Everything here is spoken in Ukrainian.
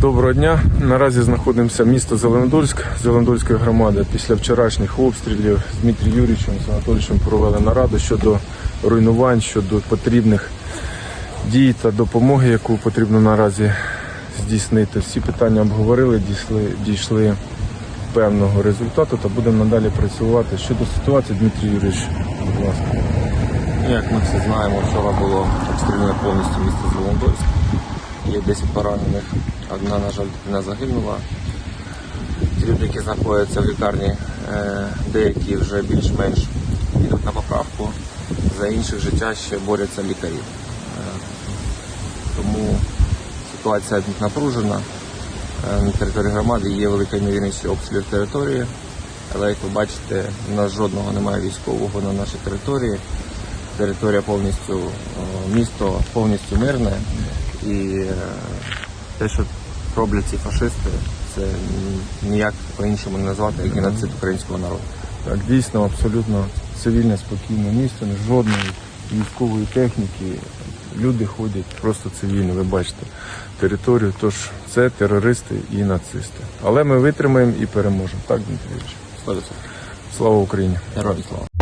Доброго дня. Наразі знаходимося місто Зеленодольськ, Зеленодольської громади. Після вчорашніх обстрілів з Дмитрієм Юрійовичем з Анатолійовичем провели нараду щодо руйнувань, щодо потрібних дій та допомоги, яку потрібно наразі здійснити. Всі питання обговорили, дійшли, дійшли певного результату та будемо надалі працювати. Щодо ситуації, Дмитрій Юрійович, будь ласка. Як ми всі знаємо, вчора було обстріляно повністю місто Золотойськ. Є 10 поранених, одна, на жаль, дитина загинула. Які знаходяться в лікарні, е, деякі вже більш-менш йдуть на поправку, за інших життя ще борються лікарі. Е, Тому ситуація напружена. Е, На території громади є велика ймовірність обстрілів території, але як ви бачите, у нас жодного немає військового на нашій території територія повністю, місто повністю мирне. І е, те, що роблять ці фашисти, це ніяк по-іншому не назвати як геноцид українського народу. Так, дійсно, абсолютно цивільне, спокійне місто, жодної військової техніки. Люди ходять просто цивільно, ви бачите територію. Тож це терористи і нацисти. Але ми витримаємо і переможемо. Так, Дмитрій Юрійович? Слава Україні! Героям слава.